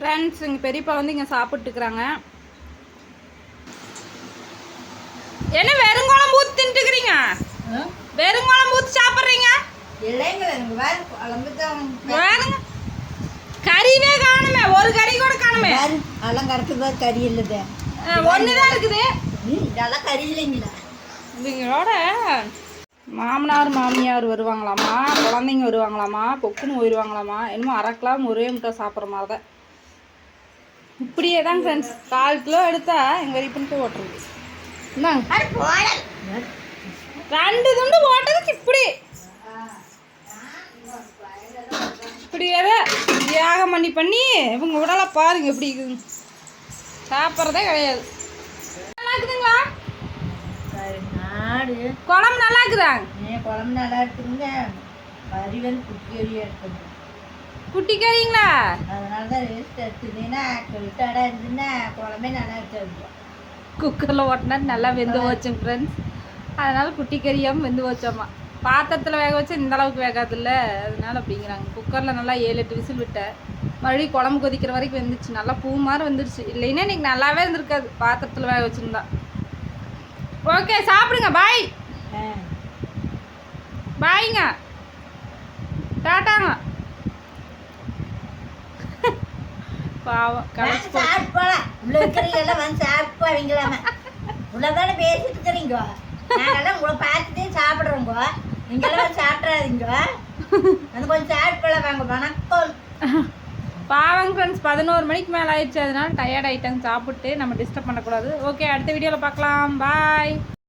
Friends எங்கள் பெரியப்பா வந்து இங்கே சாப்பிட்டுருக்குறாங்க என்ன வெறுங்குழம்பு ஊற்றி தின்ட்டுக்கிறீங்க வெறுங்குழம்பு ஊற்றி சாப்பிட்றீங்க? தான். வேணுங்க. கறிவே காணுமே ஒரு கறி கூட காணுமே. அலங்கரத்துக்கு வேறு கறி இல்லது ஒன்று தான் இருக்குது. இதெல்லாம் கறி இல்லைங்களா. இவங்களோட மாமனார் மாமியார் வருவாங்களாமா? குழந்தைங்க வருவாங்களாமா? பொக்குன்னு போயிடுவாங்களாமா என்னமோ அரைக்கலாம் ஒரே முட்டை சாப்பிட்ற மாதிரி தான் இப்படியே தான் ஃப்ரெண்ட்ஸ் கால் கிலோ எடுத்தா எங்கள் வரைக்கும் ஓட்டுறது. ரெண்டு துண்டு போட்டதுக்கு இப்படி. இப்படியே தியாகம் பண்ணி பண்ணி இவங்க உடலை பாருங்க எப்படி இருக்குது. சாப்பிட்றதே கிடையாது. நல்லா இருக்குதுங்களா? குழம்பு நல்லா இருக்குதாங்க ஏன் குழம்பு நல்லா இருக்குதுங்க வரி வந்து குட்டி வரியாக இருக்குது? குட்டி கறிங்களா குக்கரில் ஓட்டினா நல்லா வெந்து போச்சுங்க ஃப்ரெண்ட்ஸ் அதனால குட்டி கறியாமல் வெந்து போச்சோம்மா. பாத்திரத்தில் வேக வச்சா இந்த அளவுக்கு வேகாதுல்ல? அதனால அப்படிங்கிறாங்க. குக்கரில் நல்லா ஏழு எட்டு விசில் விட்டேன் மறுபடியும் குழம்பு கொதிக்கிற வரைக்கும் வெந்துச்சு நல்லா பூ மாதிரி வந்துருச்சு. இல்லைன்னா இன்னைக்கு நல்லாவே இருந்திருக்காது. பாத்திரத்தில் வேக வச்சுருந்தா. ஓகே சாப்பிடுங்க. பாய் பாய்ங்க டாட்டாங்க பாவம் களைச்சு சாப்பிட்டு போலாம் உள்ள இருக்கிறீங்க எல்லாம் வந்து சாப்பிட்டு போவீங்களாம உள்ளதானே பேசிட்டு இருக்கிறீங்க. நாங்கெல்லாம் உங்களை பார்த்துட்டே சாப்பிட்றோங்க. நீங்கெல்லாம் வந்து சாப்பிட்றாதீங்க கொஞ்சம் சாப்பிட்டு போலாம் வாங்க வணக்கம். பாவங்க ஃப்ரெண்ட்ஸ் பதினோரு மணிக்கு மேலே ஆயிடுச்சு. அதனால டயர்ட் ஆயிட்டாங்க. சாப்பிட்டு நம்ம டிஸ்டர்ப் பண்ணக்கூடாது. ஓகே அடுத்த வீடியோவில் பார்க்கலாம். பாய்